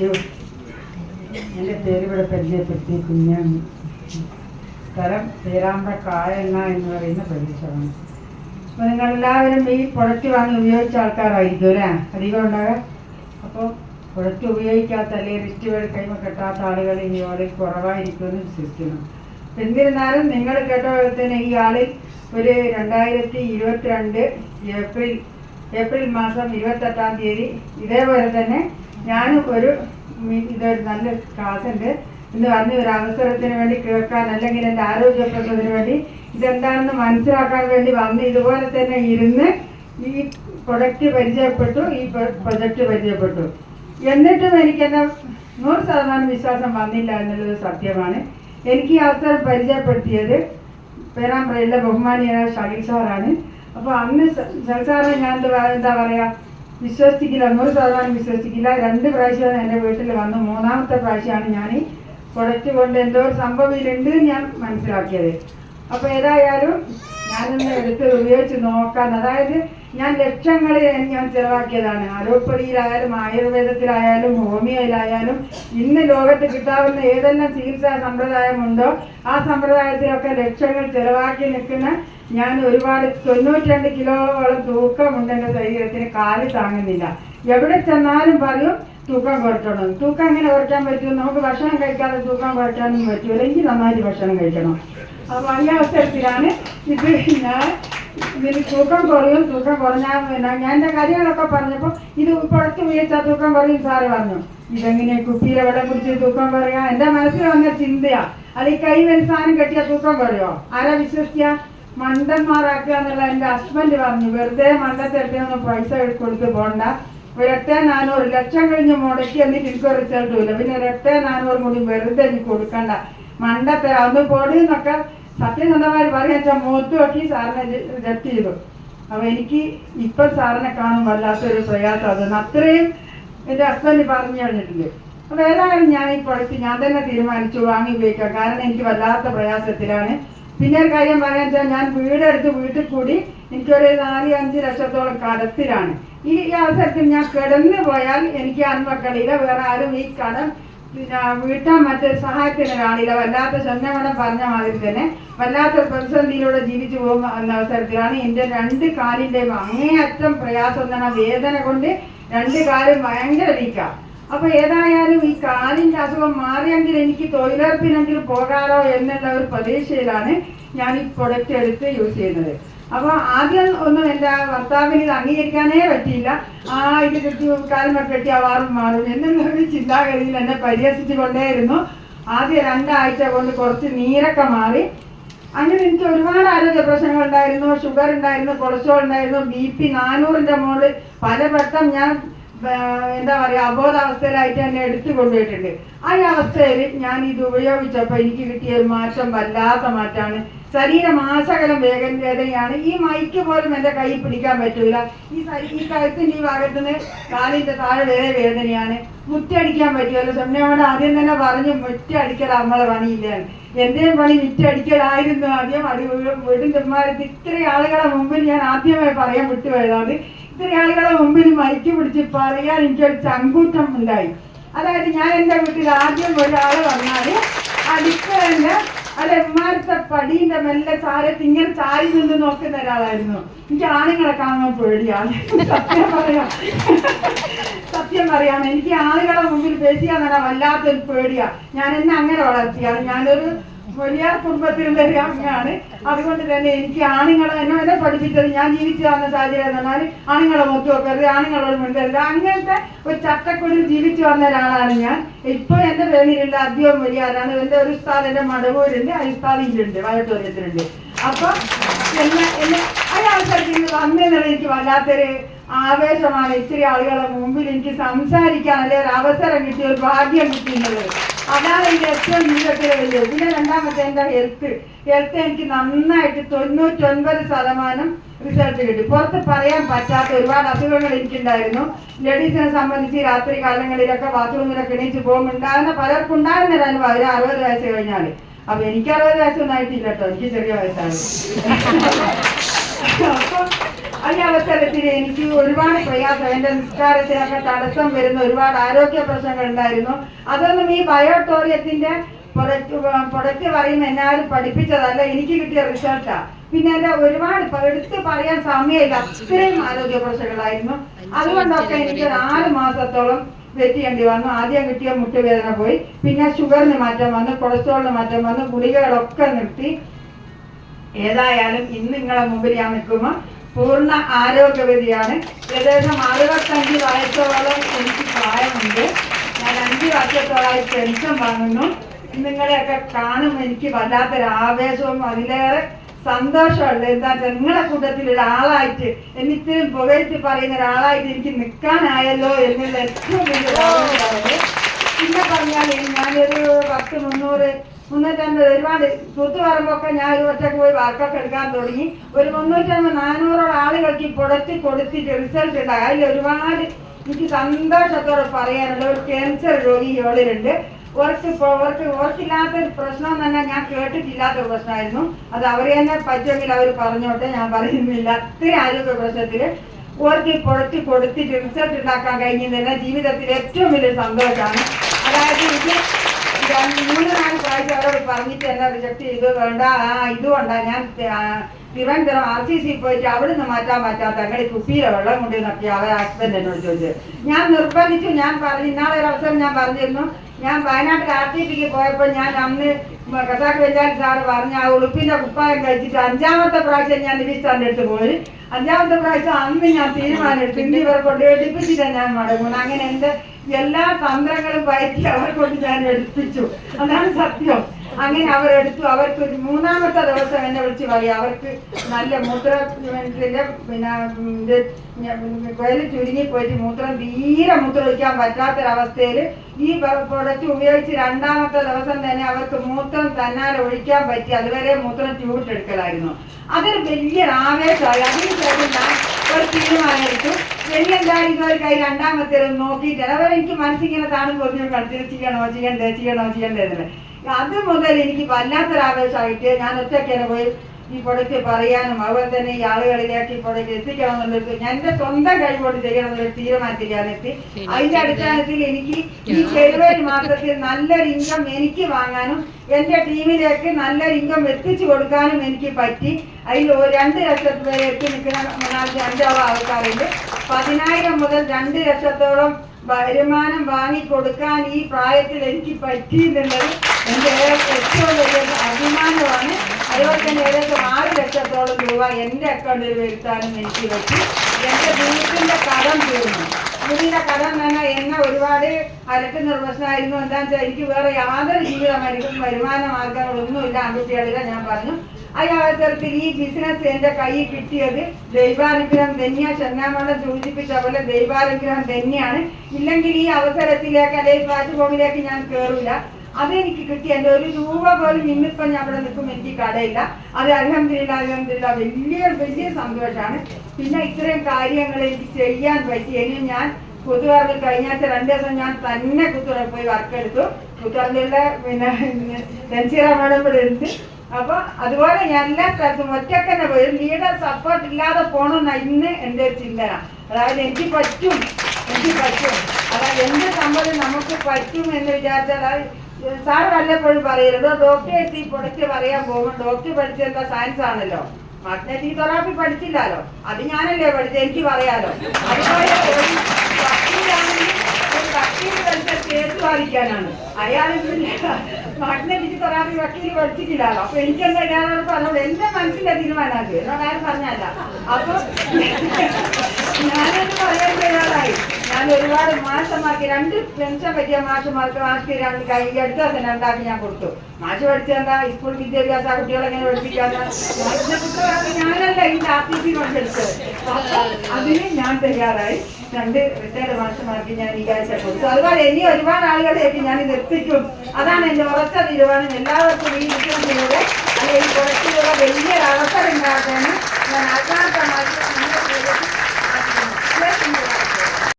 U എന്റെ പേര് ഇവിടെ പരിചയപ്പെടുത്തി കുഞ്ഞാണ് സ്ഥലം കായണ്ണ എന്ന് പറയുന്ന പ്രദേശമാണ്. അപ്പോൾ നിങ്ങളെല്ലാവരും ഈ പ്രൊഡക്റ്റ് വാങ്ങി ഉപയോഗിച്ച ആൾക്കാരായിരിക്കും അല്ലേ? അധികം ഉണ്ടാകുക അപ്പോൾ പ്രൊഡക്റ്റ് ഉപയോഗിക്കാത്ത അല്ലെങ്കിൽ റിസ്റ്റ് വഴി കൈമ കെട്ടാത്ത ആളുകൾ ഇനി ആളിൽ കുറവായിരിക്കുമെന്ന് വിശ്വസിക്കുന്നു. എന്നിരുന്നാലും നിങ്ങൾ കേട്ട പോലെ തന്നെ ഈ ആളിൽ ഒരു രണ്ടായിരത്തി ഇരുപത്തിരണ്ട് ഏപ്രിൽ ഏപ്രിൽ മാസം ഇരുപത്തെട്ടാം തീയതി ഇതേപോലെ തന്നെ ഞാനും ഒരു ഇതൊരു നല്ല ക്ലാസ് ഉണ്ട്. ഇന്ന് പറഞ്ഞ ഒരു അവസരത്തിന് വേണ്ടി കേൾക്കാൻ അല്ലെങ്കിൽ എന്റെ ആരോഗ്യപ്പെട്ടതിന് വേണ്ടി ഇതെന്താണെന്ന് മനസ്സിലാക്കാൻ വേണ്ടി വന്ന് ഇതുപോലെ തന്നെ ഇരുന്ന് ഈ പ്രൊഡക്റ്റ് പരിചയപ്പെട്ടു ഈ പ്രൊജക്റ്റ് പരിചയപ്പെട്ടു. എന്നിട്ടും എനിക്കെന്നെ നൂറ് ശതമാനം വിശ്വാസം വന്നില്ല എന്നുള്ളത് സത്യമാണ്. എനിക്ക് ഈ അവസരം പരിചയപ്പെടുത്തിയത് പേരാമ്പ്രയിലെ ബഹുമാനിയായ ഷഹീൽ സാറാണ്. അപ്പോൾ അന്ന് ഷഹീൽ സാറെ ഞാൻ എന്താ പറയുക വിശ്വസിക്കില്ല നൂറ് ശതമാനം വിശ്വസിക്കില്ല രണ്ട് പ്രാവശ്യമാണ് എന്റെ വീട്ടിൽ വന്നു. മൂന്നാമത്തെ പ്രാവശ്യമാണ് ഞാൻ ഈ കൊണ്ട് എന്തോ സംഭവം ഇതിലുണ്ട് ഞാൻ മനസ്സിലാക്കിയത്. അപ്പോൾ ഏതായാലും ഞാനൊന്ന് എടുത്ത് ഉപയോഗിച്ച് നോക്കാൻ. അതായത് ഞാൻ ലക്ഷങ്ങൾ ഞാൻ ചിലവാക്കിയതാണ്. അലോപ്പതിയിലായാലും ആയുർവേദത്തിലായാലും ഹോമിയോയിലായാലും ഇന്ന് ലോകത്ത് കിട്ടാവുന്ന ഏതെല്ലാം ചികിത്സാ സമ്പ്രദായമുണ്ടോ ആ സമ്പ്രദായത്തിലൊക്കെ ലക്ഷങ്ങൾ ചിലവാക്കി നിൽക്കുന്ന ഞാൻ ഒരുപാട് തൊണ്ണൂറ്റിരണ്ട് കിലോയോളം തൂക്കമുണ്ട് എന്റെ ശരീരത്തിന് കാൽ താങ്ങുന്നില്ല. എവിടെ ചെന്നാലും പറയും തൂക്കം കുറയ്ക്കണം തൂക്കം എങ്ങനെ കുറയ്ക്കാൻ പറ്റും നമുക്ക് ഭക്ഷണം കഴിക്കാതെ തൂക്കം കുറയ്ക്കാനൊന്നും പറ്റൂല എനിക്ക് നന്നായിട്ട് ഭക്ഷണം കഴിക്കണം. അപ്പോൾ ഈ അവസരത്തിലാണ് ഇത് ഞാൻ ഇതിന് തൂക്കം കുറയും തൂക്കം കുറഞ്ഞാൽ പിന്നെ ഞാൻ എന്റെ കാര്യങ്ങളൊക്കെ പറഞ്ഞപ്പോൾ ഇത് പുറത്ത് ഉപയോഗിച്ചാൽ തൂക്കം കുറയും സാറ് പറഞ്ഞു. ഇതെങ്ങനെ കുപ്പിയിലെ വെള്ളം കുടിച്ച് തൂക്കം കുറയാ എന്റെ മനസ്സിൽ വന്ന ചിന്തയാ. അത് ഈ കൈ വലിയ സാധനം കെട്ടിയാൽ തൂക്കം കുറയോ? ആരാ വിശ്വസിക്കുക? മണ്ടന്മാരാക്കുക എന്നുള്ള എന്റെ ഹസ്ബൻഡ് പറഞ്ഞു. വെറുതെ മണ്ടത്തെടുത്തൊന്നും പൈസ കൊടുത്ത് പോണ്ട. ഒരൊറ്റ നാനൂറ് ലക്ഷം കഴിഞ്ഞ് മുടക്കി എന്നിട്ട് എനിക്ക് റിസൾട്ടുമില്ല പിന്നെ ഒരൊറ്റ നാനൂറ് കൂടി വെറുതെ എനിക്ക് കൊടുക്കണ്ട. മണ്ടത്തെ അന്ന് പൊടിയെന്നൊക്കെ സത്യസന്ധമായി പറയാ വെച്ചാൽ മുഖത്ത് നോക്കി സാറിനെ ജപ്റ്റ് ചെയ്തു. അപ്പൊ എനിക്ക് ഇപ്പൊ സാറിനെ കാണും വല്ലാത്തൊരു പ്രയാസം അതൊന്നും അത്രയും എന്റെ ഹസ്ബൻഡ് പറഞ്ഞു കഴിഞ്ഞിട്ടുണ്ട് അപ്പൊ ഏതായാലും ഞാൻ ഈ പ്രൊഡക്റ്റ് ഞാൻ തന്നെ തീരുമാനിച്ചു വാങ്ങി ഉപയോഗിക്കാം. കാരണം എനിക്ക് വല്ലാത്ത പ്രയാസത്തിലാണ്. പിന്നെ ഒരു കാര്യം പറയാൻ വെച്ചാൽ ഞാൻ വീടെടുത്ത് വീട്ടിൽ കൂടി എനിക്കൊരു നാല് അഞ്ച് ലക്ഷത്തോളം കടത്തിലാണ്. ഈ അവസരത്തിൽ ഞാൻ കിടന്നു പോയാൽ എനിക്ക് അന്മക്കളില്ല വേറെ ആരും ഈ കടം പിന്നെ വീട്ടാൻ മറ്റേ സഹായത്തിന് കാണില്ല. വല്ലാത്ത ചെന്നമടം പറഞ്ഞ മാതിരി തന്നെ വല്ലാത്ത പ്രതിസന്ധിയിലൂടെ ജീവിച്ചു പോകുന്ന അവസരത്തിലാണ് എന്റെ രണ്ട് കാലിന്റെയും അങ്ങേയറ്റം പ്രയാസം എന്ന് വേദന കൊണ്ട് രണ്ട് കാലും ഭയങ്കര വീക്കാം. അപ്പൊ ഏതായാലും ഈ കാലിന്റെ അസുഖം മാറിയെങ്കിൽ എനിക്ക് തൊഴിലുറപ്പിനെങ്കിലും പോകാറോ എന്നുള്ള ഒരു പ്രതീക്ഷയിലാണ് ഞാൻ ഈ പ്രൊഡക്റ്റ് എടുത്ത് യൂസ് ചെയ്യുന്നത്. അപ്പൊ ആദ്യം ഒന്നും എന്റെ ഭർത്താവിന് ഇത് അംഗീകരിക്കാനേ പറ്റിയില്ല. ആ ഇത് കിട്ടി കാലം കെട്ടി അവാറും മാറും എന്നുള്ളൊരു ചിന്താഗതിയിൽ എന്നെ പരിഹസിച്ചു കൊണ്ടേയിരുന്നു ആദ്യ രണ്ടാഴ്ച കൊണ്ട് കുറച്ച് നീരൊക്കെ മാറി. അങ്ങനെ എനിക്ക് ഒരുപാട് ആരോഗ്യ പ്രശ്നങ്ങൾ ഉണ്ടായിരുന്നു. ഷുഗർ ഉണ്ടായിരുന്നു കൊളസ്ട്രോൾ ഉണ്ടായിരുന്നു ബി പി നാനൂറിന്റെ മുകളിൽ പല വട്ടം ഞാൻ എന്താ പറയാ അബോധാവസ്ഥയിലായിട്ട് എന്നെ എടുത്തു കൊണ്ടുപോയിട്ടുണ്ട്. ആ അവസ്ഥയിൽ ഞാൻ ഇത് ഉപയോഗിച്ചപ്പോൾ എനിക്ക് കിട്ടിയ ഒരു മാറ്റം വല്ലാത്ത മാറ്റമാണ്. ശരീരം ആശകലം വേഗം വേദനയാണ് ഈ മൈക്ക് പോലും എന്റെ കൈ പിടിക്കാൻ പറ്റൂല. ഈ ഈ കഴുത്തിന്റെ ഈ ഭാഗത്തുനിന്ന് കാലിന്റെ താഴെ വേറെ വേദനയാണ്. മുറ്റടിക്കാൻ പറ്റുമല്ലോ. സ്വപ്നയോട് ആദ്യം തന്നെ പറഞ്ഞു മുറ്റടിക്കൽ നമ്മളെ പണിയില്ല എന്റെയും പണി മുറ്റടിക്കലായിരുന്നു. ആദ്യം അത് വീടും തെമ്മാരത്ത് ഇത്രയും ആളുകളെ മുമ്പിൽ ഞാൻ ആദ്യമായി പറയാൻ വിട്ടുപോയതാണ്. ഇത്രയും ആളുകളെ മുമ്പിൽ മൈക്ക് പിടിച്ച് പറയാൻ എനിക്കൊരു ചങ്കൂറ്റം ഉണ്ടായി. അതായത് ഞാൻ എന്റെ വീട്ടിൽ ആദ്യം ഒരാൾ വന്നാൽ അടുക്കളന്റെ അത് എമ്മാരത്തെ പടീന്റെ മെല്ലെ ചാരത്ത് ഇങ്ങനെ ചാരി നിന്ന് നോക്കുന്ന ഒരാളായിരുന്നു. എനിക്ക് ആണുങ്ങളെ കാണുമ്പോൾ പേടിയാണ്. സത്യം പറയാം. സത്യം പറയാണ് എനിക്ക് ആളുകളെ മുമ്പിൽ പേശിയാന്ന് പറഞ്ഞാൽ വല്ലാത്തൊരു പേടിയാ. ഞാൻ എന്നെ അങ്ങനെ വളർത്തിയാണ്. ഞാനൊരു വലിയ കുടുംബത്തിലുള്ള ഒരു അമ്മയാണ് അതുകൊണ്ട് തന്നെ എനിക്ക് ആണുങ്ങളെ എന്നെ പഠിപ്പിച്ചത് ഞാൻ ജീവിച്ചു വന്ന സാഹചര്യം എന്നാൽ ആണുങ്ങളെ മുഖത്ത് വെക്കരുത് ആണുങ്ങളോട് മിണ്ടരുത്. അങ്ങനത്തെ ഒരു ചട്ടക്കുടിൽ ജീവിച്ചു വന്ന ഒരാളാണ് ഞാൻ. ഇപ്പൊ എന്റെ പേരിലുണ്ട് അധികം വലിയ ആരാണ് എന്റെ ഒരു ഉസ്താദ് എന്റെ മടവൂരുണ്ട് ആ ഉസ്താദിലുണ്ട് വയറ്റോര്യത്തിലുണ്ട് അപ്പൊ എന്നെ എന്നെ നിന്ന് വന്നെന്നുള്ള എനിക്ക് വല്ലാത്തൊരു ആവേശമാണ്. ഇത്തിരി ആളുകളെ മുമ്പിൽ എനിക്ക് സംസാരിക്കാൻ അല്ലെ ഒരു അവസരം കിട്ടിയ ഒരു ഭാഗ്യം കിട്ടിയിട്ടുള്ളത് അതാണ് എനിക്ക് ഏറ്റവും ജീവിതത്തിലെ വലിയ പിന്നെ രണ്ടാമത്തെ എന്താ? ഹെൽത്ത് ഹെൽത്ത് എനിക്ക് നന്നായിട്ട് തൊണ്ണൂറ്റൊൻപത് ശതമാനം റിസൾട്ട് കിട്ടി. പുറത്ത് പറയാൻ പറ്റാത്ത ഒരുപാട് അസുഖങ്ങൾ എനിക്കുണ്ടായിരുന്നു. ലേഡീസിനെ സംബന്ധിച്ച് രാത്രി കാലങ്ങളിലൊക്കെ ബാത്റൂമിലൊക്കെ എണീച്ച് പോകുമ്പോൾ ഉണ്ടാകുന്ന പലർക്കും ഉണ്ടാകുന്ന ഒരു അനുഭവം. ഒരു അറുപത് വയസ്സ് കഴിഞ്ഞാൽ അപ്പൊ എനിക്ക് അറുപത് വയസ്സൊന്നും ആയിട്ടില്ല കേട്ടോ. എനിക്ക് ചെറിയ വയസ്സാണ്. അപ്പൊ ആ അവസരത്തിൽ എനിക്ക് ഒരുപാട് പ്രയാസം. എന്റെ നിസ്കാരത്തിനൊക്കെ തടസ്സം വരുന്ന ഒരുപാട് ആരോഗ്യ പ്രശ്നങ്ങൾ ഉണ്ടായിരുന്നു. അതൊന്നും ഈ ബയോട്ടോറിയത്തിന്റെ പ്രൊഡക്റ്റ് പ്രൊഡക്റ്റ് പറയുന്ന എന്നാലും പഠിപ്പിച്ചതല്ല. എനിക്ക് കിട്ടിയ റിസൾട്ടാ. പിന്നെ എന്റെ ഒരുപാട് എടുത്ത് പറയാൻ സമയമില്ല. അത്രയും ആരോഗ്യ പ്രശ്നങ്ങളായിരുന്നു. അതുകൊണ്ടൊക്കെ എനിക്ക് നാല് മാസത്തോളം വെയിറ്റ് ചെയ്യേണ്ടി വന്നു. ആദ്യം കിട്ടിയ മുട്ടുവേദന പോയി. പിന്നെ ഷുഗറിന് മാറ്റം വന്നു കൊളസ്ട്രോളിന് മാറ്റം വന്നു ഗുളികകളൊക്കെ നിർത്തി. ഏതായാലും ഇന്ന് നിങ്ങളെ മുമ്പിൽ ഞാൻ നിൽക്കുമ്പോൾ പൂർണ ആരോഗ്യവതിയാണ്. ഏകദേശം അറുപത്തഞ്ച് വയസ്സോളം എനിക്ക് പ്രായമുണ്ട്. ഞാൻ അഞ്ച് വർഷത്തോളമായി പെൻഷൻ വാങ്ങുന്നു. നിങ്ങളെയൊക്കെ കാണുമ്പോൾ എനിക്ക് വല്ലാത്തൊരു ആവേശവും അതിലേറെ സന്തോഷമുണ്ട് എന്താ നിങ്ങളെ കൂട്ടത്തിൽ ഒരാളായിട്ട് എന്നിത്തിനും പുകഴ്ത്തി പറയുന്ന ഒരാളായിട്ട് എനിക്ക് നിൽക്കാനായല്ലോ എന്നുള്ള ഏറ്റവും വലിയ. പിന്നെ പറഞ്ഞാൽ ഞാനൊരു പത്ത് മുന്നൂറ് മുന്നൂറ്റമ്പത് ഒരുപാട് തൂത്ത് പറമ്പൊക്കെ ഞാൻ ഒരു ഒറ്റയ്ക്ക് പോയി വർക്കൊക്കെ എടുക്കാൻ തുടങ്ങി. ഒരു മുന്നൂറ്റമ്പത് നാനൂറോളം ആളുകൾക്ക് ഈ കൊടുത്തിട്ട് റിസൾട്ട് ഉണ്ടാകും അതിൽ ഒരുപാട് എനിക്ക് സന്തോഷത്തോടെ പറയാനുള്ള ഒരു ക്യാൻസർ രോഗി ഇവളിലുണ്ട് ഓർക്ക് ഇപ്പോൾ ഓർക്ക് ഓർക്കില്ലാത്തൊരു പ്രശ്നം തന്നെ ഞാൻ കേട്ടിട്ടില്ലാത്ത പ്രശ്നമായിരുന്നു. അത് അവർ തന്നെ പറ്റുമെങ്കിൽ അവർ പറഞ്ഞോട്ടെ. ഞാൻ പറയുന്നില്ല. അത്രയും ആരോഗ്യ പ്രശ്നത്തിൽ ഓർക്ക് പൊടച്ച് കൊടുത്തിട്ട് റിസൾട്ട് ഉണ്ടാക്കാൻ കഴിഞ്ഞതിന്റെ ജീവിതത്തിൽ ഏറ്റവും വലിയ സന്തോഷമാണ്. അതായത് രണ്ട് മൂന്ന് നാല് പ്രാവശ്യം അവരോട് പറഞ്ഞിട്ട് എന്നെ റിജക്ട് ചെയ്ത്. വേണ്ട ആ ഇതുകൊണ്ടാ ഞാൻ തിരുവനന്തപുരം ആർ സി സി പോയിട്ട് അവിടെ നിന്ന് മാറ്റാൻ പറ്റാത്ത അങ്ങനെ കുപ്പിയിലെ വെള്ളം കൊണ്ട് നോക്കി അവരെ ഹസ്ബൻഡ് എന്നോട് ചോദിച്ചത് ഞാൻ നിർബന്ധിച്ചു. ഞാൻ പറഞ്ഞു ഇന്നാളെ ഒരു അവസരം ഞാൻ പറഞ്ഞിരുന്നു. ഞാൻ വയനാട്ടിൽ ആർ ടി പിക്ക് പോയപ്പോൾ ഞാൻ അന്ന് കസാക്ക് വെഞ്ചാരി സാറ് പറഞ്ഞ ആ ഉളുപ്പിന്റെ കുപ്പായം കഴിച്ചിട്ട് അഞ്ചാമത്തെ പ്രാവശ്യം ഞാൻ നിരീക്ഷാന്റെ അടുത്ത് പോയി. അഞ്ചാമത്തെ പ്രാവശ്യം അന്ന് ഞാൻ തീരുമാനം എടുത്തു. ഇന്ന് ഇവരെ കൊണ്ട് എടുപ്പിച്ചിട്ടാണ് ഞാൻ മടങ്ങുന്നത്. അങ്ങനെ എന്റെ എല്ലാ തന്ത്രങ്ങളും പയറ്റി അവരെ കൊണ്ട് ഞാൻ എടുപ്പിച്ചു. അതാണ് സത്യം. അങ്ങനെ അവരെടുത്തു അവർക്ക് ഒരു മൂന്നാമത്തെ ദിവസം എന്നെ വിളിച്ച് പറയും അവർക്ക് നല്ല മൂത്ര പിന്നെ വേൽ ചുരുങ്ങി പോയിട്ട് മൂത്രം തീരെ മൂത്രം ഒഴിക്കാൻ പറ്റാത്തൊരവസ്ഥയിൽ ഈ പ്രൊഡക്റ്റ് ഉപയോഗിച്ച് രണ്ടാമത്തെ ദിവസം തന്നെ അവർക്ക് മൂത്രം തന്നാൽ ഒഴിക്കാൻ പറ്റി. അതുവരെ മൂത്രം ട്യൂബിട്ടെടുക്കലായിരുന്നു അതൊരു വലിയൊരു ആവേശമായി. അതിന് ശേഷം ഞാൻ ഒരു തീരുമാനം എടുത്തു. ഇനി എന്തായാലും ഇതൊരു കൈ രണ്ടാമത്തെ നോക്കിയിട്ട് അതുപോലെ എനിക്ക് മനസ്സിങ്ങനെ താണു കളിച്ച് ചെയ്യണോ ചെയ്യണ്ടേ ചെയ്യണോ ചെയ്യണ്ടേ അത് മുതൽ എനിക്ക് വല്ലാത്തൊരു ആവേശമായിട്ട് ഞാൻ ഒറ്റയ്ക്ക് പോയി ഈ പ്രൊഡക്റ്റ് പറയാനും അതുപോലെ തന്നെ ഈ ആളുകളിലേക്ക് ഈ പ്രൊഡക്റ്റ് എത്തിക്കണം എന്നുള്ളൊരു ഞാൻ എന്റെ സ്വന്തം കഴിവോട് ചെയ്യണം എന്നുള്ള തീരുമാനത്തിൽ ഞാൻ എത്തി. അതിന്റെ അടിസ്ഥാനത്തിൽ എനിക്ക് ഈ ഫെബ്രുവരി മാസത്തിൽ നല്ലൊരു ഇൻകം എനിക്ക് വാങ്ങാനും എന്റെ ടീമിലേക്ക് നല്ലൊരു ഇൻകം എത്തിച്ചു കൊടുക്കാനും എനിക്ക് പറ്റി. അതിൽ രണ്ട് ലക്ഷത്തി വരെ എത്തി നിൽക്കുന്ന അഞ്ചാവ് ആൾക്കാരുണ്ട്. പതിനായിരം മുതൽ രണ്ട് ലക്ഷത്തോളം വരുമാനം വാങ്ങിക്കൊടുക്കാൻ ഈ പ്രായത്തിൽ എനിക്ക് പറ്റി എന്റെ എന്റെ ഏറ്റവും വലിയ അഭിമാനമാണ് അതുപോലെ തന്നെ ഏകദേശം ആറ് ലക്ഷത്തോളം രൂപ എന്റെ അക്കൗണ്ടിൽ വരുത്താനും എനിക്ക് പറ്റി. എന്റെ വീട്ടിന്റെ കടം തീർന്നു. വീടിന്റെ കടം തന്നെ എന്നെ ഒരുപാട് അലട്ടുന്ന പ്രശ്നമായിരുന്നു എന്താണെന്ന് വെച്ചാൽ എനിക്ക് വേറെ യാതൊരു ജീവിതമായിരിക്കും വരുമാന മാർഗങ്ങളൊന്നുമില്ല ആൺകുട്ടികളില്ല ഞാൻ പറഞ്ഞു. ആ ഈ ബിസിനസ് എന്റെ കയ്യിൽ കിട്ടിയത് ദൈവാനുഗ്രഹം ധന്യ ചെന്നാമണ്ണം സൂചിപ്പിച്ച പോലെ ദൈവാനുഗ്രഹം തന്നെയാണ്. ഇല്ലെങ്കിൽ ഈ അവസരത്തിലേക്ക് അല്ലെങ്കിൽ പ്ലാറ്റ്ഫോമിലേക്ക് ഞാൻ കയറില്ല അതെനിക്ക് കിട്ടി. എന്റെ ഒരു രൂപ പോലും ഇന്നിപ്പം ഞാൻ അവിടെ നിൽക്കും. എനിക്ക് കടയില്ല. അത് അലഹമില്ല അലഹമില്ല വലിയ വലിയ സന്തോഷമാണ്. പിന്നെ ഇത്രയും കാര്യങ്ങൾ എനിക്ക് ചെയ്യാൻ പറ്റി. ഇനി ഞാൻ കുത്തുകാർക്ക് കഴിഞ്ഞാച്ച രണ്ടു ദിവസം ഞാൻ തന്നെ കുത്തുറ പോയി വർക്ക് എടുത്തു. കുത്തുകാറിലുള്ള പിന്നെ ഡെൻസിറ മാഡം ഇവിടെ ഉണ്ട്. അപ്പൊ അതുപോലെ ഞാൻ എല്ലാ സ്ഥലത്തും ഒറ്റക്കന്നെ പോയി. ലീഡർ സപ്പോർട്ട് ഇല്ലാതെ പോകണമെന്ന ഇന്ന് എന്റെ ഒരു ചിന്തന. അതായത് എനിക്ക് പറ്റും. എനിക്ക് പറ്റും. അതായത് എന്ത് സംഭവം നമുക്ക് പറ്റും എന്ന് വിചാരിച്ചാൽ സാർ വല്ലപ്പോഴും പറയരുത്. ഡോക്ടറെ എത്തി പ്രൊഡക്റ്റ് പറയാൻ പോകുമ്പോൾ ഡോക്ടർ പഠിച്ചെന്താ സയൻസ് ആണല്ലോ. മാഗ്നറ്റിക് തെറാപ്പി പഠിച്ചില്ലല്ലോ അത് ഞാനല്ലേ പഠിച്ചത്? എനിക്ക് പറയാലോ. അതുപോലെ കേസ് മാഗ്നറ്റിക് തെറാപ്പി വക്കീൽ പഠിച്ചിട്ടില്ലല്ലോ അപ്പൊ എനിക്കെന്താ ഞാൻ പറഞ്ഞോളൂ എന്റെ മനസ്സിന്റെ തീരുമാനമാക്കി എന്നോട് ആരും പറഞ്ഞല്ല അപ്പൊ ഞാനത് പറയാൻ ഒരാളായി ഞാൻ ഒരുപാട് മാഷന്മാർക്ക് രണ്ട് പെൻഷൻ പറ്റിയ മാഷന്മാർക്ക് മാഷ് രണ്ട് കൈ അടുത്ത ദിവസം രണ്ടാക്കി ഞാൻ കൊടുത്തു. മാഷ് പഠിച്ചെന്താ സ്കൂൾ വിദ്യാഭ്യാസ കുട്ടികളെ എങ്ങനെ പുസ്തകമൊക്കെ ഞാനല്ല ഈ ആർ കൊണ്ടെടുത്തത് അപ്പൊ അതിന് ഞാൻ തയ്യാറായി. രണ്ട് റിട്ടയർഡ് മാഷന്മാർക്ക് ഞാൻ ഈ കാഴ്ച കൊടുത്തു. അതുപോലെ ഇനി ഒരുപാട് ആളുകളിലേക്ക് ഞാൻ ഇത് എത്തിക്കും. അതാണ് എന്റെ ഉറച്ച തീരുമാനം. എല്ലാവർക്കും ഈ ബിസിനസ്സിലൂടെ അല്ലെങ്കിൽ ഈ കുറച്ചിലൂടെ വലിയൊരു അവസരം ഉണ്ടാക്കാനും ഞാൻ ആത്മാർത്ഥമായിട്ട് നിങ്ങളുടെ